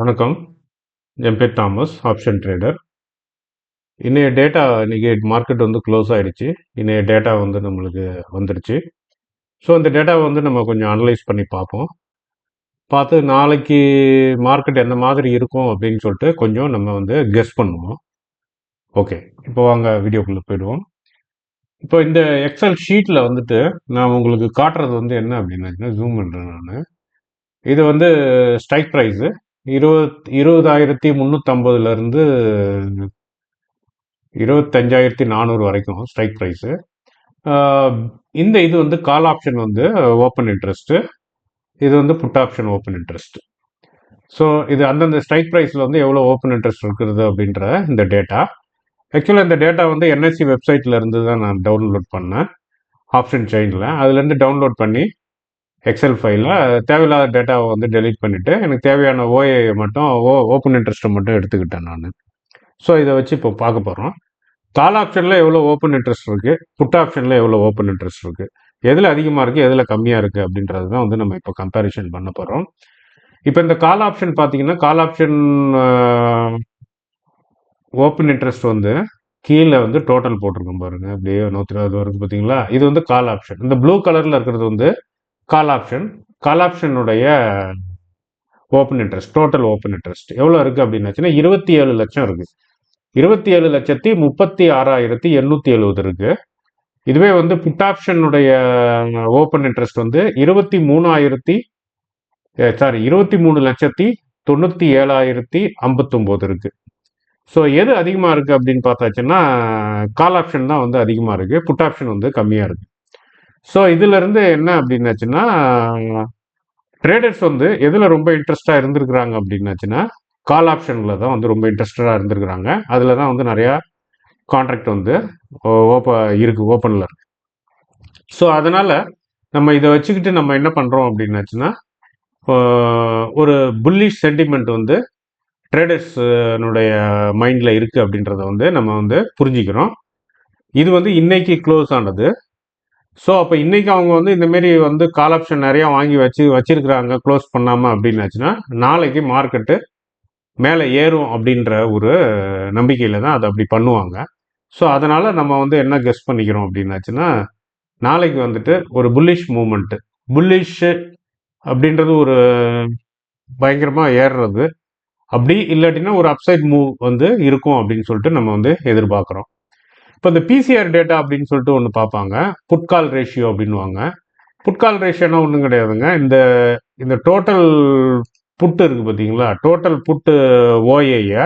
வணக்கம். என் பேர் தாமஸ் ஆப்ஷன் ட்ரேடர் இன்னைய டேட்டா இன்னைக்கு மார்க்கெட் வந்து க்ளோஸ் ஆகிடுச்சு இன்னைய டேட்டா வந்து நம்மளுக்கு வந்துடுச்சு ஸோ அந்த டேட்டாவை வந்து நம்ம கொஞ்சம் அனலைஸ் பண்ணி பார்ப்போம். பார்த்து நாளைக்கு மார்க்கெட் எந்த மாதிரி இருக்கும் அப்படின்னு சொல்லிட்டு கொஞ்சம் நம்ம வந்து கெஸ் பண்ணுவோம். ஓகே இப்போ வாங்க வீடியோக்குள்ளே போயிடுவோம். இப்போ இந்த எக்ஸல் ஷீட்டில் வந்துட்டு நான் உங்களுக்கு காட்டுறது வந்து என்ன அப்படின்னு ஜூம் பண்ணுறேன் நான். இது வந்து ஸ்ட்ரைக் ப்ரைஸு இருபத் இருபதாயிரத்தி முந்நூற்றம்பதுலேருந்து இருபத்தஞ்சாயிரத்தி நானூறு வரைக்கும் ஸ்ட்ரைக் ப்ரைஸு இந்த இது வந்து கால் ஆப்ஷன் வந்து ஓப்பன் இன்ட்ரெஸ்ட்டு இது வந்து put option open interest so இது அந்தந்த ஸ்ட்ரைக் ப்ரைஸில் வந்து எவ்வளோ ஓப்பன் இன்ட்ரெஸ்ட் இருக்கிறது அப்படின்ற இந்த டேட்டா ஆக்சுவலாக இந்த டேட்டா வந்து என்எஸ்சி வெப்சைட்டில் இருந்து தான் நான் டவுன்லோட் பண்ணேன். ஆப்ஷன் செயினில் அதுலேருந்து டவுன்லோட் பண்ணி எக்ஸல் ஃபைலில் தேவையில்லாத டேட்டாவை வந்து டெலீட் பண்ணிவிட்டு எனக்கு தேவையான ஓஏ மட்டும் ஓ ஓப்பன் இன்ட்ரெஸ்ட்டை மட்டும் எடுத்துக்கிட்டேன் நான். ஸோ இதை வச்சு இப்போ பார்க்க போகிறோம் கால் ஆப்ஷனில் எவ்வளோ ஓப்பன் இன்ட்ரெஸ்ட் இருக்குது புட் ஆப்ஷனில் எவ்வளோ ஓப்பன் இன்ட்ரெஸ்ட் இருக்குது எதில் அதிகமாக இருக்குது எதில் கம்மியாக இருக்குது அப்படின்றது தான் வந்து நம்ம இப்போ கம்பேரிஷன் பண்ண போகிறோம் இப்போ இந்த கால் ஆப்ஷன் பார்த்தீங்கன்னா கால் ஆப்ஷன் ஓப்பன் இன்ட்ரெஸ்ட் வந்து கீழே வந்து டோட்டல் போட்டிருக்கோம் பாருங்கள் அப்படியே நூற்றி இருபது வருது பார்த்தீங்களா? இது வந்து கால் ஆப்ஷன் இந்த ப்ளூ கலரில் இருக்கிறது வந்து call option call ஆப்ஷனுடைய open interest total open interest எவ்வளோ இருக்குது அப்படின்னு இருபத்தி ஏழு லட்சம் இருக்குது இருபத்தி ஏழு லட்சத்தி முப்பத்தி ஆறாயிரத்தி எண்ணூற்றி எழுபது இருக்குது இதுவே வந்து புட் ஆப்ஷனுடைய ஓப்பன் இன்ட்ரெஸ்ட் வந்து இருபத்தி மூணாயிரத்தி சாரி இருபத்தி மூணு லட்சத்தி தொண்ணூற்றி ஏழாயிரத்தி ஐம்பத்தொம்போது இருக்குது ஸோ எது அதிகமாக இருக்குது அப்படின்னு பார்த்தாச்சுன்னா கால் ஆப்ஷன் தான் வந்து அதிகமாக இருக்குது புட் ஆப்ஷன் வந்து கம்மியாக இருக்குது ஸோ இதுலேருந்து என்ன அப்படின்னாச்சுன்னா ட்ரேடர்ஸ் வந்து எதில் ரொம்ப இன்ட்ரெஸ்டாக இருந்திருக்கிறாங்க அப்படின்னாச்சுன்னா கால் ஆப்ஷனில் தான் வந்து ரொம்ப இன்ட்ரெஸ்டடாக இருந்திருக்கிறாங்க. அதில் தான் வந்து நிறையா கான்ட்ராக்ட் வந்து ஓப்ப இருக்குது ஓப்பனில் இருக்கு. ஸோ அதனால் நம்ம இதை வச்சுக்கிட்டு நம்ம என்ன பண்ணுறோம் அப்படின்னாச்சுன்னா ஒரு புல்லிஷ் சென்டிமெண்ட் வந்து ட்ரேடர்ஸ்னுடைய மைண்டில் இருக்குது அப்படின்றத வந்து நம்ம வந்து புரிஞ்சுக்கிறோம். இது வந்து இன்னைக்கு க்ளோஸ் ஆனது. ஸோ அப்போ இன்றைக்கி அவங்க வந்து இந்தமாரி வந்து கால் ஆப்ஷன் நிறையா வாங்கி வச்சு வச்சுருக்குறாங்க க்ளோஸ் பண்ணாமல் அப்படின்னாச்சுன்னா நாளைக்கு மார்க்கெட்டு மேலே ஏறும் அப்படின்ற ஒரு நம்பிக்கையில் தான் அதை அப்படி பண்ணுவாங்க. ஸோ அதனால் நம்ம வந்து என்ன கெஸ் பண்ணிக்கிறோம் அப்படின்னாச்சுன்னா நாளைக்கு வந்துட்டு ஒரு புல்லிஷ் மூமெண்ட்டு புல்லிஷு அப்படின்றது ஒரு பயங்கரமாக ஏறுறது. அப்படி இல்லாட்டினா ஒரு அப்சைட் மூவ் வந்து இருக்கும் அப்படின்னு சொல்லிட்டு நம்ம வந்து எதிர்பார்க்குறோம். இப்போ இந்த பிசிஆர் டேட்டா அப்படின்னு சொல்லிட்டு ஒன்று பார்ப்பாங்க. புட்கால் ரேஷியோ அப்படின்வாங்க புட்கால் ரேஷியோனா ஒன்றும் கிடையாதுங்க. இந்த இந்த டோட்டல் புட்டு இருக்குது பார்த்தீங்களா டோட்டல் புட்டு ஓஏயை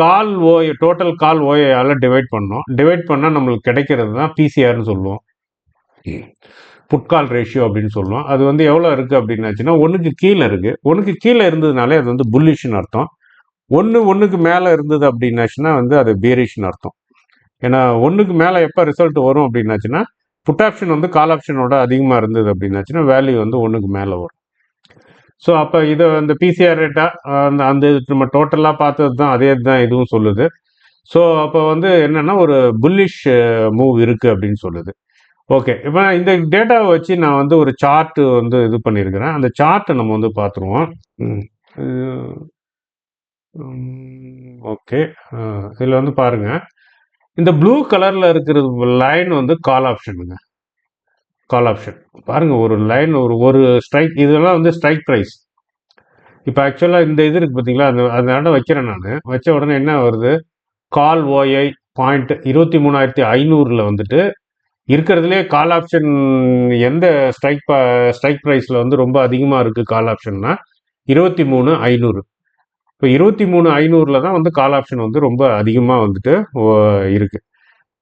கால் ஓஏ டோட்டல் கால் ஓஏயால் டிவைட் பண்ணோம். டிவைட் பண்ணால் நம்மளுக்கு கிடைக்கிறது தான் பிசிஆர்னு சொல்லுவோம். புட்கால் ரேஷியோ அப்படின்னு சொல்லுவோம். அது வந்து எவ்வளோ இருக்குது அப்படின்னாச்சுன்னா ஒன்றுக்கு கீழே இருக்குது ஒன்றுக்கு கீழே இருந்ததுனாலே அது வந்து புல்லிஷ்னு அர்த்தம். ஒன்று ஒன்றுக்கு மேலே இருந்தது அப்படின்னாச்சுன்னா வந்து அது பீரிஷ்னு அர்த்தம். ஏன்னா ஒன்றுக்கு மேலே எப்போ ரிசல்ட் வரும் அப்படின்னாச்சுன்னா புட் ஆப்ஷன் வந்து கால் ஆப்ஷனோட அதிகமாக இருந்தது அப்படின்னாச்சுன்னா வேல்யூ வந்து ஒன்றுக்கு மேலே வரும். ஸோ அப்போ இதை அந்த பிசிஆர் ரேட்டா அந்த அந்த நம்ம டோட்டலாக பார்த்தது தான் அதே தான் இதுவும் சொல்லுது. ஸோ அப்போ வந்து என்னென்னா ஒரு புல்லிஷ் மூவ் இருக்குது அப்படின்னு சொல்லுது. ஓகே இப்போ இந்த டேட்டாவை வச்சு நான் வந்து ஒரு சார்ட்டு வந்து இது பண்ணியிருக்கிறேன் அந்த சார்ட்டை நம்ம வந்து பார்த்துருவோம். ஓகே இதில் வந்து பாருங்கள் இந்த ப்ளூ கலரில் இருக்கிறது லைன் வந்து கால் ஆப்ஷனுங்க கால் ஆப்ஷன் பாருங்கள் ஒரு லைன் ஒரு ஒரு ஸ்ட்ரைக் இதெல்லாம் வந்து ஸ்ட்ரைக் ப்ரைஸ் இப்போ ஆக்சுவலாக இந்த இது இருக்குது பார்த்தீங்களா அந்த அதனால வைக்கிறேன் நான். வச்ச உடனே என்ன வருது? கால் ஓஐ பாயிண்ட் இருபத்தி மூணாயிரத்தி ஐநூறில் வந்துட்டு இருக்கிறதுலே கால் ஆப்ஷன் எந்த ஸ்ட்ரைக் ஸ்ட்ரைக் ப்ரைஸில் வந்து ரொம்ப அதிகமாக இருக்குது கால் ஆப்ஷன்னா இருபத்தி மூணு ஐநூறு. இப்போ இருபத்தி மூணு ஐநூறில் தான் வந்து கால் ஆப்ஷன் வந்து ரொம்ப அதிகமாக வந்துட்டு இருக்குது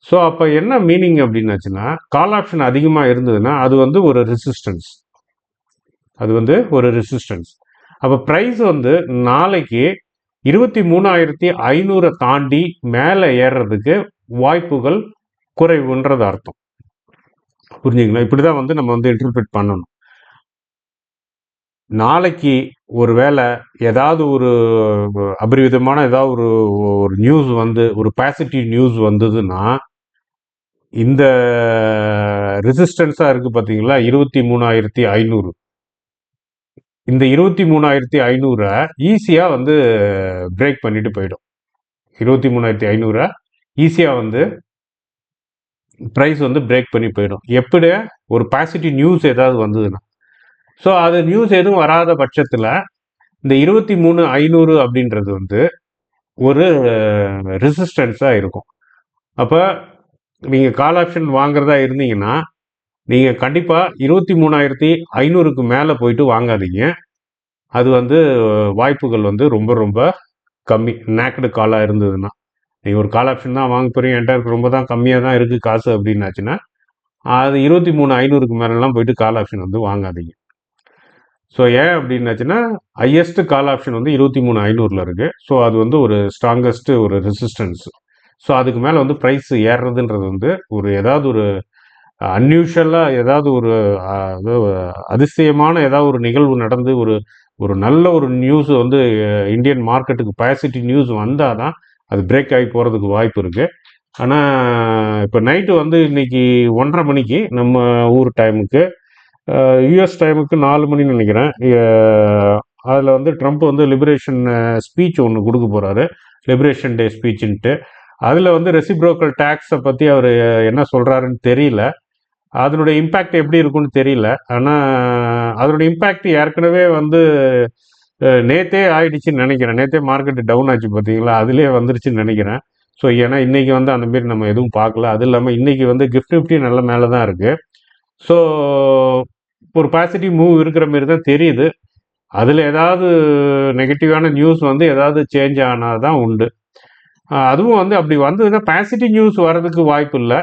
ஸோ அப்போ என்ன மீனிங் அப்படின்னாச்சுன்னா கால் ஆப்ஷன் அதிகமாக இருந்ததுன்னா அது வந்து ஒரு ரெசிஸ்டன்ஸ் அது வந்து ஒரு ரெசிஸ்டன்ஸ் அப்போ ப்ரைஸ் வந்து நாளைக்கு இருபத்தி மூணாயிரத்தி ஐநூறை தாண்டி மேலே ஏறுறதுக்கு வாய்ப்புகள் குறைவுன்றது அர்த்தம். புரிஞ்சுங்களா இப்படி தான் வந்து நம்ம வந்து இன்டர்பிரேட் பண்ணணும். நாளைக்கு ஒரு வேளை ஏதாவது ஒரு அபரிவிதமான ஏதாவது ஒரு ஒரு நியூஸ் வந்து ஒரு பாசிட்டிவ் நியூஸ் வந்ததுன்னா இந்த ரெசிஸ்டன்ஸாக இருக்குது பார்த்தீங்களா இருபத்தி மூணாயிரத்தி ஐநூறு. இந்த இருபத்தி மூணாயிரத்தி ஐநூறை ஈஸியாக வந்து பிரேக் பண்ணிட்டு போயிடும். இருபத்தி மூணாயிரத்தி ஐநூறை ஈஸியாக வந்து ப்ரைஸ் வந்து பிரேக் பண்ணி போயிடும். எப்படி ஒரு பாசிட்டிவ் நியூஸ் ஏதாவது வந்ததுன்னா. ஸோ அது நியூஸ் எதுவும் வராத பட்சத்தில் இந்த இருபத்தி மூணு ஐநூறு அப்படின்றது வந்து ஒரு ரெசிஸ்டன்ஸாக இருக்கும். அப்போ நீங்கள் கால் ஆப்ஷன் வாங்குறதா இருந்தீங்கன்னா நீங்கள் கண்டிப்பாக இருபத்தி மூணாயிரத்தி ஐநூறுக்கு மேலே போயிட்டு வாங்காதீங்க. அது வந்து வாய்ப்புகள் வந்து ரொம்ப ரொம்ப கம்மி. நேக்கடு காலாக இருந்ததுன்னா. நீங்கள் ஒரு கால் ஆப்ஷன் தான் வாங்க போகிறீங்க என்கிட்ட ரொம்ப தான் கம்மியாக தான் இருக்குது காசு அப்படின்னாச்சுன்னா அது இருபத்தி மூணு ஐநூறுக்கு மேலெலாம் போயிட்டு கால் ஆப்ஷன் வந்து வாங்காதீங்க. ஸோ ஏன் அப்படின்னாச்சுன்னா ஹையஸ்ட் கால் ஆப்ஷன் வந்து இருபத்தி மூணு ஐநூறில் இருக்குது ஸோ அது வந்து ஒரு ஸ்ட்ராங்கஸ்ட்டு ஒரு ரெசிஸ்டன்ஸ் ஸோ அதுக்கு மேலே வந்து ப்ரைஸ் ஏறுறதுன்றது வந்து ஒரு ஏதாவது ஒரு அன்யூஷுவலாக ஏதாவது ஒரு அதிசயமான ஏதாவது ஒரு நிகழ்வு நடந்து ஒரு ஒரு நல்ல ஒரு நியூஸ் வந்து இந்தியன் மார்க்கெட்டுக்கு பாசிட்டிவ் நியூஸ் வந்தால் தான் அது பிரேக் ஆகி போகிறதுக்கு வாய்ப்பு இருக்குது ஆனால் இப்போ நைட்டு வந்து இன்றைக்கி ஒன்றரை மணிக்கு நம்ம ஊர் டைமுக்கு யூஎஸ் டைமுக்கு நாலு மணின்னு நினைக்கிறேன். அதில் வந்து ட்ரம்ப் வந்து லிபரேஷன் ஸ்பீச் ஒன்று கொடுக்க போகிறாரு லிபரேஷன் டே ஸ்பீச்சுன்ட்டு அதில் வந்து ரெசிப்ரோக்கல் டேக்ஸை பற்றி அவர் என்ன சொல்கிறாருன்னு தெரியல. அதனுடைய இம்பேக்ட் எப்படி இருக்கும்னு தெரியல. ஆனால் அதனுடைய இம்பேக்ட் ஏற்கனவே வந்து நேத்தே ஆயிடுச்சுன்னு நினைக்கிறேன். நேத்தே மார்க்கெட்டு டவுன் ஆச்சு பார்த்தீங்களா அதுலேயே வந்துருச்சுன்னு நினைக்கிறேன். ஸோ ஏன்னா இன்றைக்கி வந்து அந்த மாரி நம்ம எதுவும் பார்க்கல. அது இல்லாமல் இன்றைக்கி வந்து கிஃப்ட் நிஃப்டி நல்ல மேலே தான் இருக்குது ஸோ ஒரு பாசிட்டிவ் மூவ் இருக்கிற மாரி தான் தெரியுது. அதில் ஏதாவது நெகட்டிவான நியூஸ் வந்து ஏதாவது சேஞ்ச் ஆனால் தான் உண்டு அதுவும் வந்து அப்படி வந்ததுன்னா பாசிட்டிவ் நியூஸ் வர்றதுக்கு வாய்ப்பு இல்லை.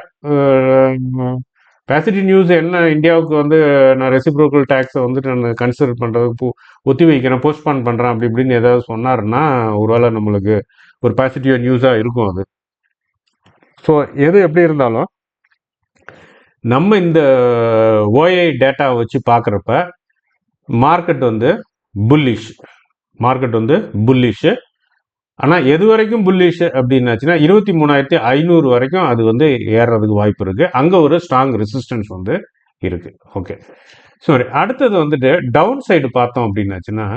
பாசிட்டிவ் நியூஸ் என்ன இந்தியாவுக்கு வந்து நான் ரெசிப்ரோக்கல் டேக்ஸை வந்துட்டு நான் கன்சிடர் பண்ணுறதுக்கு ஒத்தி வைக்கிறேன் போஸ்ட்பான் பண்ணுறேன் அப்படி இப்படின்னு ஏதாவது சொன்னாருன்னா ஒருவேளை நம்மளுக்கு ஒரு பாசிட்டிவ் நியூஸாக இருக்கும் அது. ஸோ எது எப்படி இருந்தாலும் நம்ம இந்த ஓஐ டேட்டாவை வச்சு பார்க்குறப்ப மார்க்கெட் வந்து புல்லிஷ் மார்க்கெட் வந்து புல்லிஷு ஆனால் எது வரைக்கும் புல்லிஷ் அப்படின்னாச்சுன்னா இருபத்தி மூணாயிரத்தி ஐநூறு வரைக்கும் அது வந்து ஏறுறதுக்கு வாய்ப்பு இருக்குது அங்கே ஒரு ஸ்ட்ராங் ரெசிஸ்டன்ஸ் வந்து இருக்குது ஓகே சரி அடுத்தது வந்துட்டு டவுன் சைடு பார்த்தோம் அப்படின்னாச்சுன்னா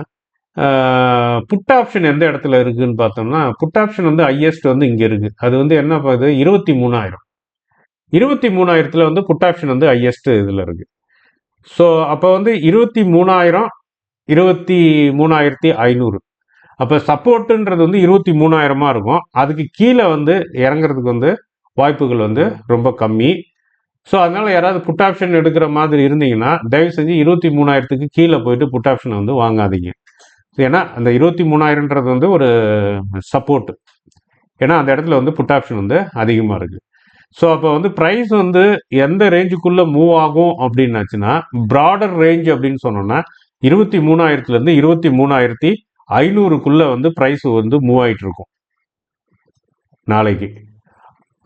புட் ஆப்ஷன் எந்த இடத்துல இருக்குதுன்னு பார்த்தோம்னா புட் ஆப்ஷன் வந்து ஹையஸ்ட் வந்து இங்கே இருக்குது அது வந்து என்ன பார்க்குது இருபத்தி மூணாயிரம். இருபத்தி மூணாயிரத்தில் வந்து புட் ஆப்ஷன் வந்து ஹையஸ்ட் இதில் இருக்குது ஸோ அப்போ வந்து இருபத்தி மூணாயிரம் இருபத்தி மூணாயிரத்தி ஐநூறு. அப்போ சப்போர்ட்டுன்றது வந்து இருபத்தி மூணாயிரமாக இருக்கும். அதுக்கு கீழே வந்து இறங்குறதுக்கு வந்து வாய்ப்புகள் வந்து ரொம்ப கம்மி. ஸோ அதனால் யாராவது புட் ஆப்ஷன் எடுக்கிற மாதிரி இருந்தீங்கன்னா தயவு செஞ்சு இருபத்தி மூணாயிரத்துக்கு கீழே போயிட்டு புட் ஆப்ஷனை வந்து வாங்காதீங்க. ஏன்னா அந்த இருபத்தி மூணாயிரன்றது வந்து ஒரு சப்போர்ட் ஏன்னா அந்த இடத்துல வந்து புட் ஆப்ஷன் வந்து அதிகமாக இருக்குது ஸோ அப்போ வந்து ப்ரைஸ் வந்து எந்த ரேஞ்சுக்குள்ளே மூவ் ஆகும் அப்படின்னாச்சுன்னா ப்ராடர் ரேஞ்ச் அப்படின்னு சொன்னோன்னா இருபத்தி மூணாயிரத்துலேருந்து இருபத்தி மூணாயிரத்தி ஐநூறுக்குள்ளே வந்து ப்ரைஸ் வந்து மூவ் ஆகிட்டு இருக்கும் நாளைக்கு.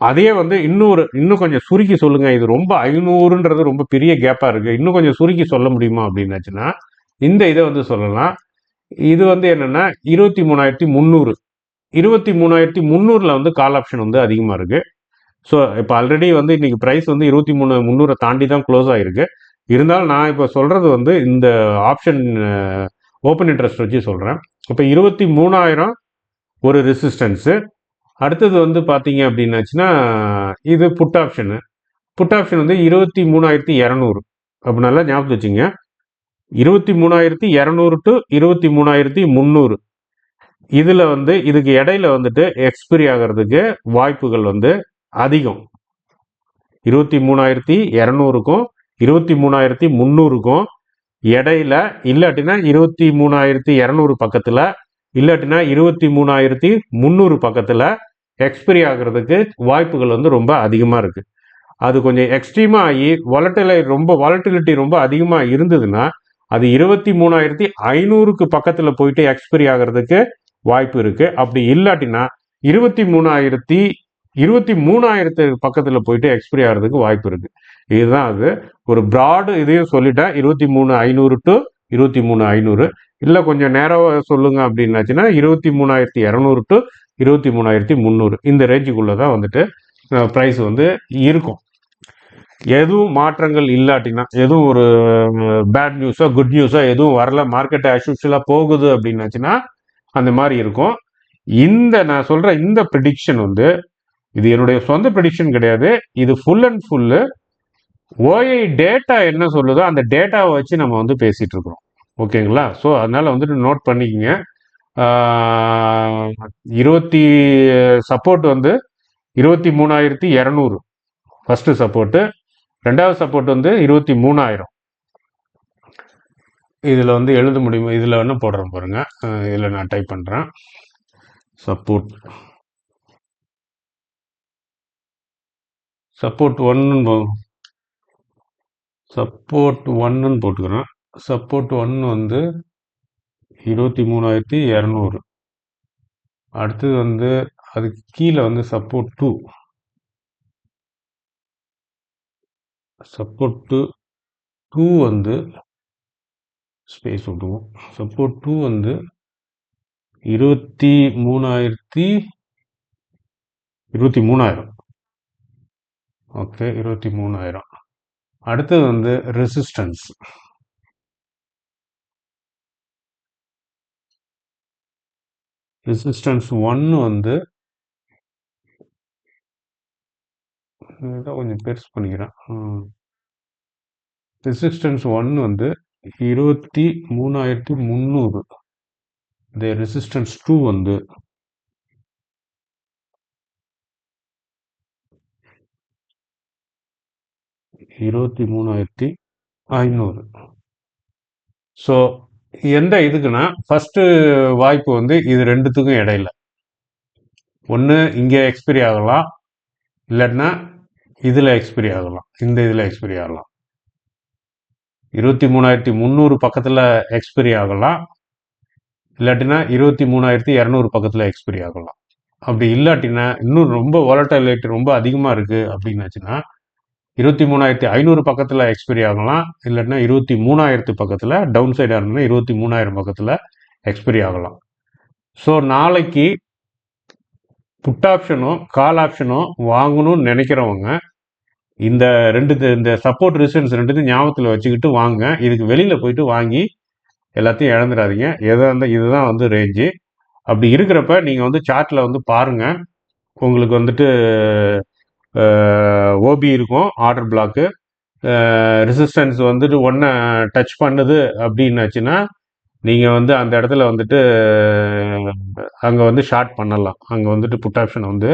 அதே வந்து இன்னொரு இன்னும் கொஞ்சம் சுருக்கி சொல்லுங்கள் இது ரொம்ப ஐநூறுன்றது ரொம்ப பெரிய கேப்பாக இருக்குது இன்னும் கொஞ்சம் சுருக்கி சொல்ல முடியுமா அப்படின்னாச்சுன்னா இந்த இதை வந்து சொல்லலாம். இது வந்து என்னென்னா இருபத்தி மூணாயிரத்தி முந்நூறு. இருபத்தி மூணாயிரத்தி முந்நூறில் வந்து கால் ஆப்ஷன் வந்து அதிகமாக இருக்குது ஸோ இப்போ ஆல்ரெடி வந்து இன்றைக்கி ப்ரைஸ் வந்து இருபத்தி மூணு முந்நூறை தாண்டி தான் க்ளோஸ் ஆகிருக்கு இருந்தாலும் நான் இப்போ சொல்கிறது வந்து இந்த ஆப்ஷன் ஓப்பன் இன்ட்ரெஸ்ட் வச்சு சொல்கிறேன் இப்போ இருபத்தி மூணாயிரம் ஒரு ரெசிஸ்டன்ஸு அடுத்தது வந்து பார்த்தீங்க அப்படின்னாச்சுன்னா இது புட் ஆப்ஷனு புட் ஆப்ஷன் வந்து இருபத்தி மூணாயிரத்தி இரநூறு. அப்படி நல்லா ஞாபகம் வச்சுங்க. இருபத்தி மூணாயிரத்தி இரநூறு டு இருபத்தி மூணாயிரத்தி முந்நூறு. இதில் வந்து இதுக்கு இடையில வந்துட்டு எக்ஸ்பிரி ஆகிறதுக்கு வாய்ப்புகள் வந்து அதிகம். இருபத்தி மூணாயிரத்தி இரநூறுக்கும் இருபத்தி மூணாயிரத்தி முந்நூறுக்கும் இடையில இல்லாட்டினா இருபத்தி மூணாயிரத்தி இரநூறு பக்கத்தில் இல்லாட்டினா இருபத்தி மூணாயிரத்தி முந்நூறு பக்கத்தில் எக்ஸ்பிரி ஆகிறதுக்கு வாய்ப்புகள் வந்து ரொம்ப அதிகமாக இருக்குது அது கொஞ்சம் எக்ஸ்ட்ரீமாக ஆகி வாலட்டிலை ரொம்ப வாலட்டிலிட்டி ரொம்ப அதிகமாக இருந்ததுன்னா அது இருபத்தி மூணாயிரத்தி ஐநூறுக்கு பக்கத்தில் போயிட்டு எக்ஸ்பிரி ஆகிறதுக்கு வாய்ப்பு இருக்குது அப்படி இல்லாட்டினா இருபத்தி மூணாயிரத்தி இருபத்தி மூணாயிரத்து பக்கத்தில் போயிட்டு எக்ஸ்பிரி ஆகிறதுக்கு வாய்ப்பு இருக்குது இதுதான் அது. ஒரு ப்ராடு இதையும் சொல்லிட்டேன். இருபத்தி மூணு ஐநூறு டு இருபத்தி மூணு ஐநூறு. இல்லை கொஞ்சம் நேரம் சொல்லுங்க அப்படின்னாச்சுன்னா இருபத்தி மூணாயிரத்தி இரநூறு டு இருபத்தி மூணாயிரத்தி முந்நூறு. இந்த ரேஞ்சுக்குள்ளே தான் வந்துட்டு ப்ரைஸ் வந்து இருக்கும். எதுவும் மாற்றங்கள் இல்லாட்டினா எதுவும் ஒரு பேட் நியூஸோ குட் நியூஸோ எதுவும் வரல மார்க்கெட் அஷ்யூஷலாக போகுது அப்படின்னாச்சுன்னா அந்த மாதிரி இருக்கும். இந்த நான் சொல்கிற இந்த ப்ரிடிக்ஷன் வந்து இது என்னுடைய சொந்த ப்ரெடிக்ஷன் கிடையாது. இது full and full OI data என்ன சொல்லுதோ அந்த டேட்டாவை வச்சு நம்ம வந்து பேசிகிட்டு இருக்கிறோம். ஓகேங்களா? ஸோ அதனால் வந்துட்டு நோட் பண்ணிக்கங்க. இருபத்தி சப்போர்ட் வந்து இருபத்தி மூணாயிரத்தி இரநூறு. ஃபஸ்ட்டு சப்போர்ட்டு ரெண்டாவது சப்போர்ட் வந்து இருபத்தி மூணாயிரம். இதில் வந்து எழுத முடியுமா? இதில் வேணால் போடுறேன் பாருங்கள் இதில் நான் டைப் பண்ணுறேன் சப்போர்ட் சப்போர்ட் ஒன்னு சப்போர்ட் ஒன்னுன்னு போட்டுக்கிறேன். சப்போர்ட் ஒன்று வந்து இருபத்தி மூணாயிரத்தி இரநூறு. அடுத்தது வந்து அதுக்கு கீழே வந்து support two support two two வந்து ஸ்பேஸ் விட்டுவோம் சப்போர்ட் டூ வந்து இருபத்தி மூணாயிரத்தி இருபத்தி மூணாயிரம். ஓகே இருபத்தி மூணாயிரம். அடுத்தது வந்து ரெசிஸ்டன்ஸ் ரெசிஸ்டன்ஸ் ஒன்று வந்து கொஞ்சம் பெருசு பண்ணிக்கிறேன். ரெசிஸ்டன்ஸ் ஒன்று வந்து இருபத்தி மூணாயிரத்தி முந்நூறு. இந்த ரெசிஸ்டன்ஸ் டூ வந்து இருபத்தி மூணாயிரத்தி ஐநூறு. ஸோ எந்த இதுக்குன்னா ஃபஸ்ட்டு வாய்ப்பு வந்து இது ரெண்டுத்துக்கும் இடையில. ஒன்று இங்கே எக்ஸ்பிரி ஆகலாம். இல்லைன்னா இதில் எக்ஸ்பிரி ஆகலாம். இந்த இதில் எக்ஸ்பிரி ஆகலாம். இருபத்தி மூணாயிரத்தி முந்நூறு பக்கத்தில் எக்ஸ்பிரி ஆகலாம். இல்லாட்டினா இருபத்தி மூணாயிரத்தி இரநூறு பக்கத்தில் எக்ஸ்பிரி ஆகலாம். அப்படி இல்லாட்டினா இன்னும் ரொம்ப வாலட்டாலிட்டி ரொம்ப அதிகமாக இருக்குது அப்படின்னாச்சுன்னா இருபத்தி மூணாயிரத்தி ஐநூறு பக்கத்தில் எக்ஸ்பைரி ஆகலாம். இல்லைன்னா இருபத்தி மூணாயிரத்து பக்கத்தில் டவுன் சைடாக இருந்ததுன்னா இருபத்தி மூணாயிரம் பக்கத்தில் எக்ஸ்பைரி ஆகலாம். ஸோ நாளைக்கு புட் ஆப்ஷனும் கால் ஆப்ஷனும் வாங்கணும்னு நினைக்கிறவங்க இந்த ரெண்டு இந்த சப்போர்ட் ரிசன்ஸ் ரெண்டுத்தையும் ஞாபகத்தில் வச்சுக்கிட்டு வாங்க. இதுக்கு வெளியில் போயிட்டு வாங்கி எல்லாத்தையும் இழந்துடாதீங்க. எதாக இருந்தால் இதுதான் வந்து ரேஞ்சு அப்படி இருக்கிறப்ப நீங்கள் வந்து சார்ட்டில் வந்து பாருங்கள் உங்களுக்கு வந்துட்டு ஓபி இருக்கும் ஆர்டர் பிளாக்கு ரெசிஸ்டன்ஸ் வந்துட்டு ஒன்றை டச் பண்ணுது அப்படின்னாச்சுன்னா நீங்கள் வந்து அந்த இடத்துல வந்துட்டு அங்கே வந்து ஷார்ட் பண்ணலாம். அங்கே வந்துட்டு புட் ஆப்ஷன் வந்து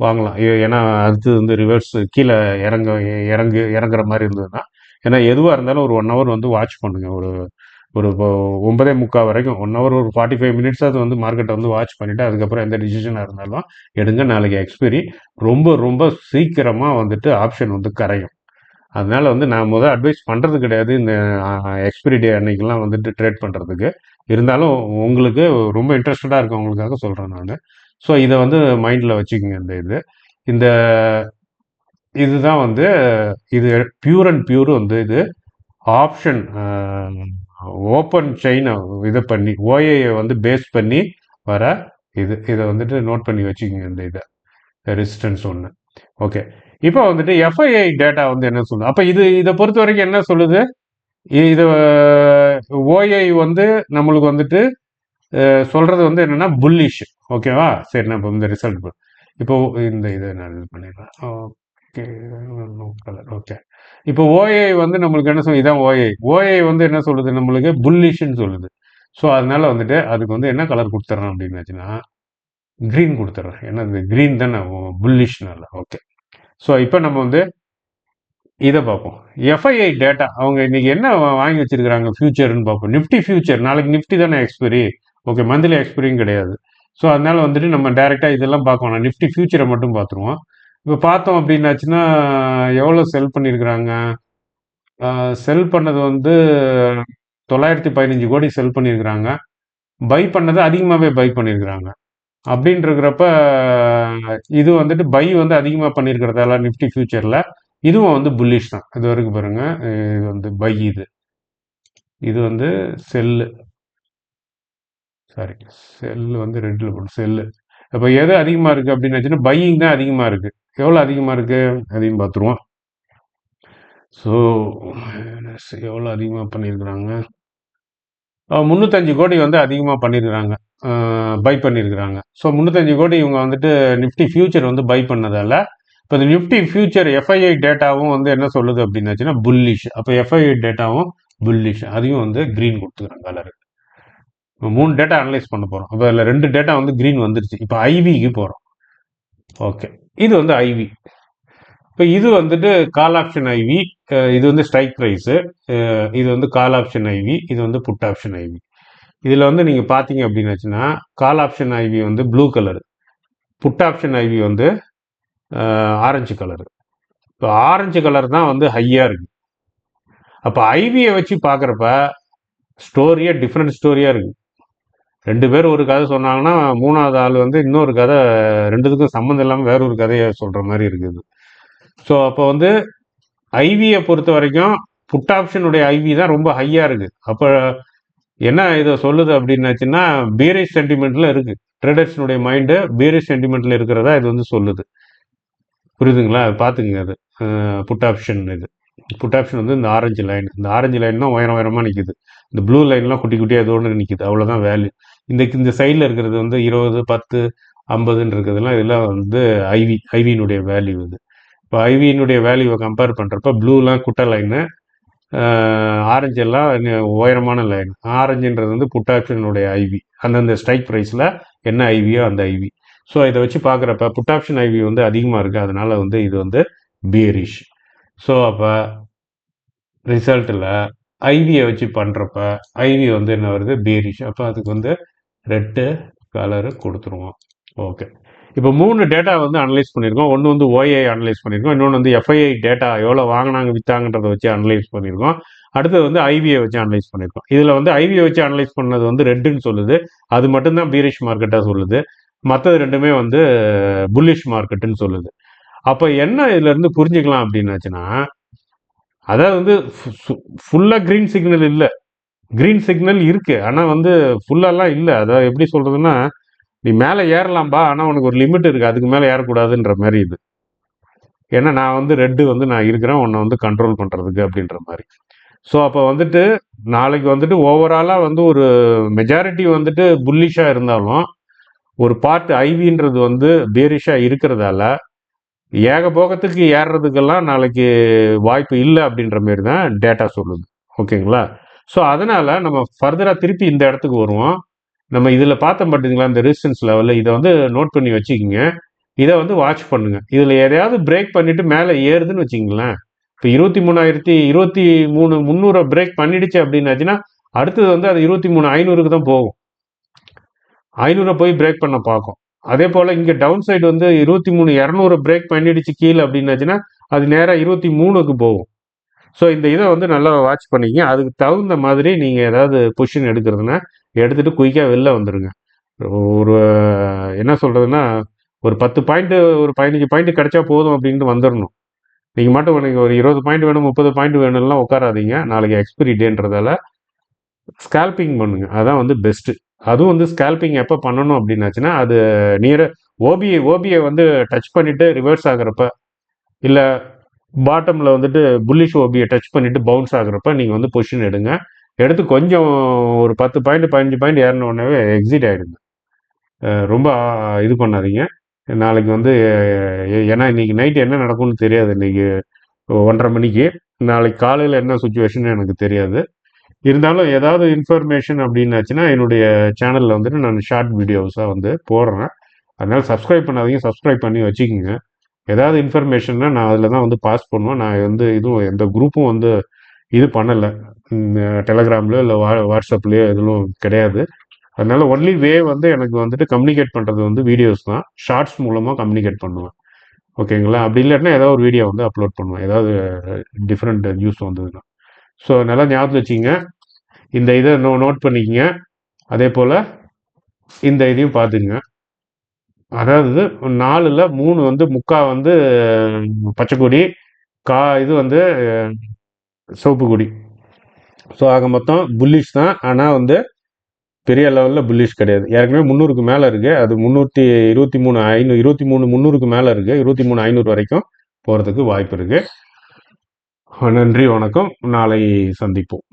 வாங்கலாம். ஏன்னா அடுத்து வந்து ரிவர்ஸ் கீழே இறங்க இறங்கு இறங்குற மாதிரி இருந்ததுன்னா ஏன்னா எதுவாக இருந்தாலும் ஒரு ஒன் ஹவர் வந்து வாட்ச் பண்ணுங்கள் ஒரு ஒரு ஒன்பதே முக்கால் வரைக்கும் ஒன் ஹவர் ஒரு ஃபார்ட்டி ஃபைவ் மினிட்ஸ் அது வந்து மார்க்கெட்டை வந்து வாட்ச் பண்ணிவிட்டு அதுக்கப்புறம் எந்த டிசிஷனாக இருந்தாலும் எடுங்க நாளைக்கு எக்ஸ்பைரி ரொம்ப ரொம்ப சீக்கிரமாக வந்துட்டு ஆப்ஷன் வந்து கரையும். அதனால் வந்து நான் முதல் அட்வைஸ் பண்ணுறது கிடையாது இந்த எக்ஸ்பிரி டே அன்னைக்கெல்லாம் வந்துட்டு ட்ரேட் பண்ணுறதுக்கு இருந்தாலும் உங்களுக்கு ரொம்ப இன்ட்ரெஸ்டடாக இருக்கவங்களுக்காக சொல்கிறேன் நான். ஸோ இதை வந்து மைண்டில் வச்சுக்கோங்க இந்த இது. இந்த இதுதான் வந்து இது பியூர் அண்ட் பியூர் வந்து இது ஆப்ஷன் ஓப்பன் செயினை இதை பண்ணி ஓஏயை வந்து பேஸ் பண்ணி வர இது இதை வந்துட்டு நோட் பண்ணி வச்சுக்கோங்க இந்த இதை. ரெசிஸ்டன்ஸ் ஒன்று ஓகே இப்போ வந்துட்டு எஃப்ஐஐ டேட்டா வந்து என்ன சொல்லுது? அப்போ இது இதை பொறுத்த வரைக்கும் என்ன சொல்லுது? இது ஓஐ வந்து நம்மளுக்கு வந்துட்டு சொல்கிறது வந்து என்னன்னா புல்லிஷ் ஓகேவா சரி நம்ம இந்த ரிசல்ட் இப்போ இந்த இதை நான் இது பண்ணிடுறேன். ஓகே கலர் ஓகே இப்போ ஓஏ வந்து நம்மளுக்கு என்ன சொல்லுது இதான் ஓஏ ஓஏ வந்து என்ன சொல்லுது? நம்மளுக்கு புல்லிஷ்னு சொல்லுது. ஸோ அதனால வந்துட்டு அதுக்கு வந்து என்ன கலர் கொடுத்துட்றேன் அப்படின்னாச்சுன்னா க்ரீன் கொடுத்துட்றேன் ஏன்னா இந்த க்ரீன் தானே புல்லிஷ்னால ஓகே ஸோ இப்போ நம்ம வந்து இதை பார்ப்போம். எஃப்ஐஐ டேட்டா அவங்க இன்னைக்கு என்ன வாங்கி வச்சிருக்கிறாங்க ஃபியூச்சர்னு பார்ப்போம். நிஃப்டி ஃபியூச்சர் நாளைக்கு நிஃப்டி தானே எக்ஸ்பைரி ஓகே மந்த்லி எக்ஸ்பைரியும் கிடையாது. ஸோ அதனால வந்துட்டு நம்ம டேரெக்டாக இதெல்லாம் பார்க்கணும் நிஃப்டி ஃபியூச்சரை மட்டும் பார்த்துருவோம். இப்போ பார்த்தோம் அப்படின்னாச்சுன்னா எவ்வளோ செல் பண்ணியிருக்கிறாங்க செல் பண்ணது வந்து தொள்ளாயிரத்தி பதினஞ்சு கோடி செல் பண்ணியிருக்கிறாங்க பை பண்ணது அதிகமாகவே பை பண்ணியிருக்கிறாங்க அப்படின்றக்கிறப்ப இது வந்துட்டு பை வந்து அதிகமாக பண்ணியிருக்கிறதால நிஃப்டி ஃபியூச்சரில் இதுவும் வந்து புல்லிஷ் தான். இது வரைக்கும் பாருங்கள் இது வந்து பை இது. இது வந்து செல்லு சாரி செல்லு வந்து ரெட்டில் போட்டு செல்லு இப்போ எது அதிகமாக இருக்குது அப்படின்னு பையிங் தான் அதிகமாக இருக்குது எவ்வளோ அதிகமாக இருக்குது அதையும் பார்த்துருவோம். ஸோ எவ்வளோ அதிகமாக பண்ணியிருக்கிறாங்க முந்நூற்றஞ்சு கோடி வந்து அதிகமாக பண்ணியிருக்கிறாங்க பை பண்ணியிருக்கிறாங்க ஸோ முந்நூற்றஞ்சு கோடி இவங்க வந்துட்டு நிஃப்டி ஃபியூச்சர் வந்து பை பண்ணதால் இப்போ இந்த நிஃப்டி ஃபியூச்சர் எஃப்ஐஐ டேட்டாவும் வந்து என்ன சொல்லுது அப்படின்னாச்சுன்னா புல்லிஷ் அப்போ எஃப்ஐஐ டேட்டாவும் புல்லிஷ் அதையும் வந்து க்ரீன் கொடுத்துக்கிறாங்க கலருக்கு மூணு டேட்டா அனலைஸ் பண்ண போகிறோம் அப்போ அதில் ரெண்டு டேட்டா வந்து க்ரீன் வந்துருச்சு. இப்போ ஐவிக்கு போகிறோம் ஓகே இது வந்து ஐவி இப்போ இது வந்துட்டு கால் ஆப்ஷன் ஐவி இது வந்து ஸ்ட்ரைக் ப்ரைஸு இது வந்து கால் ஆப்ஷன் ஐவி இது வந்து புட் ஆப்ஷன் ஐவி இதில் வந்து நீங்கள் பார்த்தீங்க அப்படின்னாச்சுன்னா கால் ஆப்ஷன் ஐவி வந்து blue colour put option IV வந்து ஆரஞ்சு கலரு இப்போ ஆரஞ்சு கலர் தான் வந்து ஹையாக இருக்குது அப்போ ஐவியை வச்சு பார்க்குறப்ப ஸ்டோரியாக டிஃப்ரெண்ட் ஸ்டோரியாக இருக்குது ரெண்டு பேர் ஒரு கதை சொன்னாங்கன்னா மூணாவது ஆள் வந்து இன்னொரு கதை ரெண்டுத்துக்கும் சம்மந்தம் இல்லாமல் வேற ஒரு கதையை சொல்கிற மாதிரி இருக்குது. ஸோ அப்போ வந்து ஐவியை பொறுத்த வரைக்கும் புட் ஆப்ஷனுடைய ஐவி தான் ரொம்ப ஹையாக இருக்குது அப்போ என்ன இதை சொல்லுது அப்படின்னாச்சுன்னா பீரேஜ் சென்டிமெண்ட்டில் இருக்குது ட்ரேடர்ஸினுடைய மைண்டு பீரேஜ் சென்டிமெண்ட்டில் இருக்கிறதா இது வந்து சொல்லுது. புரியுதுங்களா? பார்த்துங்க அது. புட் ஆப்ஷன் இது. புட் ஆப்ஷன் வந்து இந்த ஆரஞ்சு லைன் இந்த ஆரஞ்சு லைன் தான் உயரம் உயரமாக நிற்கிது இந்த ப்ளூ லைன்லாம் குட்டி குட்டியாக இதோடு நிற்கிது அவ்வளோதான் வேல்யூ இந்த இந்த சைடில் இருக்கிறது வந்து இருபது பத்து ஐம்பதுன்னு இருக்கிறதுலாம் இதெல்லாம் வந்து ஐவி ஐவியினுடைய வேல்யூ இது. இப்போ ஐவியினுடைய வேல்யூவை கம்பேர் பண்ணுறப்ப ப்ளூலாம் குட்டை லைனு ஆரஞ்சு எல்லாம் உயரமான லைன் ஆரஞ்சுன்றது வந்து புட் ஆப்ஷனுடைய ஐவி அந்தந்த ஸ்ட்ரைக் ப்ரைஸில் என்ன ஐவியோ அந்த ஐவி ஸோ இதை வச்சு பார்க்குறப்ப புட் ஆப்ஷன் ஐவி வந்து அதிகமாக இருக்குது அதனால் வந்து இது வந்து பியரிஷ் ஸோ அப்போ ரிசல்ட்டில் ஐவியை வச்சு பண்ணுறப்ப ஐவி வந்து என்ன வருது? பியரிஷ் அப்போ அதுக்கு வந்து ரெட்டு கலரு கொடுத்துருவோம். ஓகே இப்போ மூணு டேட்டா வந்து அனலைஸ் பண்ணியிருக்கோம். ஒன்று வந்து ஓஏ அனலைஸ் பண்ணியிருக்கோம். இன்னொன்று வந்து எஃப்ஐஐ டேட்டா எவ்வளோ வாங்கினாங்க விற்றாங்கன்றதை வச்சு அனலைஸ் பண்ணியிருக்கோம். அடுத்தது வந்து ஐவியை வச்சு அனலைஸ் பண்ணியிருக்கோம். இதில் வந்து ஐவியை வச்சு அனலைஸ் பண்ணது வந்து ரெட்டுன்னு சொல்லுது. அது மட்டும்தான் பீரிஷ் மார்க்கெட்டாக சொல்லுது. மற்றது ரெண்டுமே வந்து புல்லிஷ் மார்க்கெட்டுன்னு சொல்லுது. அப்போ என்ன இதுலேருந்து புரிஞ்சுக்கலாம் அப்படின்னாச்சுன்னா அதாவது வந்து ஃபுல்லாக க்ரீன் சிக்னல் இல்லை. க்ரீன் சிக்னல் இருக்குது ஆனால் வந்து ஃபுல்லாலாம் இல்லை. அதாவது எப்படி சொல்கிறதுன்னா நீ மேலே ஏறலாம்பா ஆனால் உனக்கு ஒரு லிமிட் இருக்குது அதுக்கு மேலே ஏறக்கூடாதுன்ற மாதிரி இது. ஏன்னா நான் வந்து ரெட்டு வந்து நான் இருக்கிறேன். உன்னை வந்து கண்ட்ரோல் பண்ணுறதுக்கு அப்படின்ற மாதிரி. ஸோ அப்போ வந்துட்டு நாளைக்கு வந்துட்டு ஓவராலாக வந்து ஒரு மெஜாரிட்டி வந்துட்டு புல்லிஷாக இருந்தாலும் ஒரு பார்ட் ஐவின்றது வந்து பேரிஷாக இருக்கிறதால ஏக போகத்துக்கு ஏறுறதுக்கெல்லாம் நாளைக்கு வாய்ப்பு இல்லை அப்படின்ற மாரி தான் டேட்டா சொல்லுது. ஓகேங்களா ஸோ அதனால் நம்ம ஃபர்தராக திருப்பி இந்த இடத்துக்கு வருவோம். நம்ம இதில் பார்த்தோம் பார்த்தீங்களா இந்த ரெசிஸ்டன்ஸ் லெவலில் இதை வந்து நோட் பண்ணி வச்சுக்கிங்க. இதை வந்து வாட்ச் பண்ணுங்கள் இதில் எதையாவது பிரேக் பண்ணிவிட்டு மேலே ஏறுதுன்னு வச்சிங்களேன் இப்போ இருபத்தி மூணாயிரத்தி இருபத்தி மூணு முந்நூறை பிரேக் பண்ணிடுச்சு அப்படின்னாச்சுன்னா அடுத்தது வந்து அது இருபத்தி மூணு ஐநூறுக்கு தான் போகும். ஐநூறை போய் பிரேக் பண்ண பார்க்கும். அதே போல் இங்கே டவுன் சைடு வந்து இருபத்தி மூணு இரநூறு பிரேக் பண்ணிடுச்சு கீழே அப்படின்னாச்சுன்னா அது நேராக இருபத்தி மூணுக்கு போகும். ஸோ இந்த இதை வந்து நல்லா வாட்ச் பண்ணிங்க அதுக்கு தகுந்த மாதிரி நீங்கள் ஏதாவது பொசிஷன் எடுக்கிறதுனா எடுத்துகிட்டு குயிக்காக வெளில வந்துடுங்க ஒரு என்ன சொல்கிறதுன்னா ஒரு பத்து பாயிண்ட்டு ஒரு பதினஞ்சு பாயிண்ட் கிடச்சா போதும் அப்படின்ட்டு வந்துடணும் நீங்கள் மட்டும் நீங்கள் ஒரு இருபது பாயிண்ட் வேணும் முப்பது பாயிண்ட் வேணும்லாம் உட்காராதீங்க. நாளைக்கு எக்ஸ்பிரி டேன்றதால ஸ்கேல்பிங் பண்ணுங்கள் அதான் வந்து பெஸ்ட்டு அதுவும் வந்து ஸ்கேல்பிங் எப்போ பண்ணணும் அப்படின்னாச்சுன்னா அது நியர ஓபிஐ ஓபிஐ வந்து டச் பண்ணிவிட்டு ரிவர்ஸ் ஆகிறப்ப. இல்லை பாட்டமில் வந்துட்டு புல்லிஷ் ஓபியை டச் பண்ணிவிட்டு பவுன்ஸ் ஆகுறப்ப நீங்கள் வந்து பொசிஷன் எடுங்க. எடுத்து கொஞ்சம் ஒரு பத்து பாயிண்ட் பதினஞ்சு பாயிண்ட் ஏறினோடனே எக்ஸிட் ஆகிடுங்க ரொம்ப இது பண்ணாதீங்க. நாளைக்கு வந்து ஏன்னா இன்றைக்கி நைட்டு என்ன நடக்கும்னு தெரியாது. இன்றைக்கி ஒன்றரை மணிக்கு. நாளைக்கு காலையில் என்ன சுச்சுவேஷன் எனக்கு தெரியாது. இருந்தாலும் ஏதாவது இன்ஃபர்மேஷன் அப்படின்னாச்சுன்னா என்னுடைய சேனலில் வந்துட்டு நான் ஷார்ட் வீடியோஸாக வந்து போடுறேன். அதனால் சப்ஸ்கிரைப் பண்ணாதீங்க. சப்ஸ்கிரைப் பண்ணி வச்சுக்கோங்க. ஏதாவது இன்ஃபர்மேஷன்னா நான் அதில் தான் வந்து பாஸ் பண்ணுவேன். நான் வந்து இதுவும் எந்த குரூப்பும் வந்து இது பண்ணலை. டெலகிராம்லையோ இல்லை வா வாட்ஸ்அப்லேயோ எதுவும் கிடையாது. அதனால ஒன்லி வே வந்து எனக்கு வந்துட்டு கம்யூனிகேட் பண்ணுறது வந்து வீடியோஸ் தான். ஷார்ட்ஸ் மூலமாக கம்யூனிகேட் பண்ணுவேன். ஓகேங்களா அப்படி இல்லைன்னா ஏதாவது ஒரு வீடியோ வந்து அப்லோட் பண்ணுவேன். ஏதாவது டிஃப்ரெண்ட் நியூஸ் வந்ததுன்னா. ஸோ நல்லா ஞாபகம் வச்சுங்க இந்த இதை நோ நோட் பண்ணிக்கங்க. அதே போல் இந்த இதையும் பார்த்துங்க அதாவது நாலில் மூணு வந்து முக்கா வந்து பச்சைக்குடி கா இது வந்து சோப்புக்குடி ஸோ ஆக மொத்தம் புல்லிஷ் தான். ஆனால் வந்து பெரிய லெவலில் புல்லிஷ் கிடையாது. ஏற்கனவே முந்நூறுக்கு மேலே இருக்குது அது முந்நூற்றி இருபத்தி மூணு ஐநூறு இருபத்தி மூணு முந்நூறுக்கு மேலே இருக்குது இருபத்தி மூணு ஐநூறு வரைக்கும் போகிறதுக்கு வாய்ப்பு இருக்குது நன்றி வணக்கம். நாளை சந்திப்போம்.